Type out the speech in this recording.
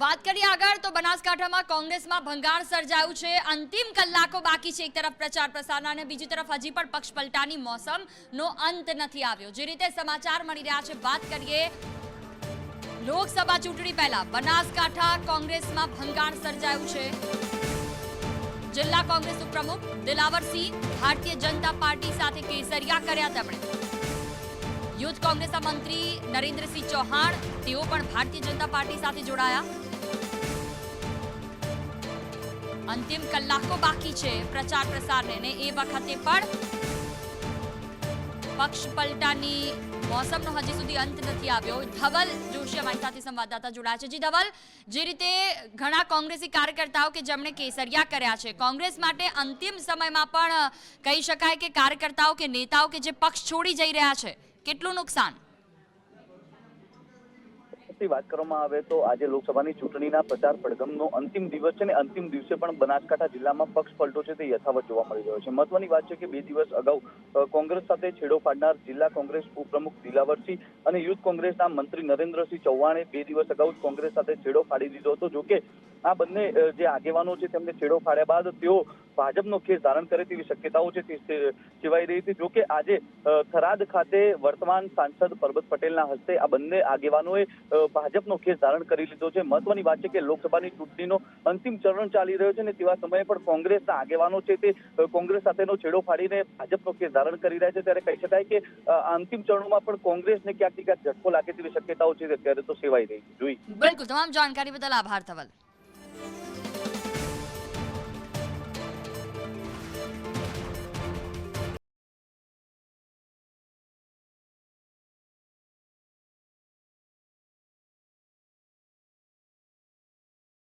વાત કરીએ આગળ, તો બનાસકાંઠામાં કોંગ્રેસમાં ભંગાણ સર્જાયું છે. અંતિમ કલાકો બાકી છે એક તરફ પ્રચાર પ્રસારના અને બીજી તરફ હજી પણ પક્ષ પલટાની મોસમનો અંત નથી આવ્યો. જે રીતે સમાચાર મળી રહ્યા છે, વાત કરીએ લોકસભા ચૂંટણી પહેલા. બનાસકાંઠા કોંગ્રેસમાં ભંગાણ સર્જાયું છે. જિલ્લા કોંગ્રેસ ઉપપ્રમુખ દિલાવરસિંહ ભારતીય જનતા પાર્ટી સાથે કેસરિયા કર્યા તેમણે. યુથ કોંગ્રેસના મંત્રી નરેન્દ્રસિંહ ચૌહાણ, તેઓ પણ ભારતીય જનતા પાર્ટી સાથે જોડાયા. અંતિમ કલાકો બાકી છે પ્રચાર પ્રસારને ને એ વખતે પણ પક્ષ પલટાની મોસમનો હજી સુધી અંત નથી આવ્યો. ધવલ જોશી અમારી સાથે સંવાદદાતા જોડાયા છે. જી ધવલ, જે રીતે ઘણા કોંગ્રેસી કાર્યકર્તાઓ કે જેમણે કેસરિયા કર્યા છે, કોંગ્રેસ માટે અંતિમ સમયમાં પણ કહી શકાય કે કાર્યકર્તાઓ કે નેતાઓ કે જે પક્ષ છોડી જઈ રહ્યા છે, કેટલું નુકસાન? ની વાત કરવામાં આવે તો આજે લોકસભાની ચૂંટણીના પ્રચાર પડગમનો અંતિમ દિવસ છે ને અંતિમ દિવસે પણ બનાસકાંઠા જિલ્લામાં પક્ષ પલટો છે તે યથાવત જોવા મળી રહ્યો છે. મહત્વની વાત છે કે બે દિવસ અગાઉ કોંગ્રેસ સાથે છેડો ફાડનાર જિલ્લા કોંગ્રેસ ઉપપ્રમુખ દિલાવરસિંહ અને યુથ કોંગ્રેસના મંત્રી નરેન્દ્રસિંહ ચૌહાણે બે દિવસ અગાઉ કોંગ્રેસ સાથે છેડો ફાડી દીધો હતો. જોકે આ બંને જે આગેવાનો છે તેમને છેડો ફાડ્યા બાદ તેઓ ભાજપનો ખેસ ધારણ કરે તેવી શક્યતાઓ છે તે રહી હતી. જોકે આજે થરાદ ખાતે વર્તમાન સાંસદ પરબત પટેલના હસ્તે આ બંને આગેવાનોએ ભાજપનો ખેસ ધારણ કરી લીધો છે. મહત્વની વાત છે કે લોકસભાની ચૂંટણીનો અંતિમ ચરણ ચાલી રહ્યો છે અને તેવા સમયે પણ કોંગ્રેસના આગેવાનો છે તે કોંગ્રેસ સાથેનો છેડો ફાડીને ભાજપનો ખેસ ધારણ કરી રહ્યા છે. ત્યારે કહી શકાય કે અંતિમ ચરણોમાં પણ કોંગ્રેસને ક્યાંક ક્યાંક ઝટકો લાગે તેવી શક્યતાઓ છે. અત્યારે તો સેવાઈ રહી જોઈ. બિલકુલ. તમામ જાણકારી બદલ આભાર, ધવલ.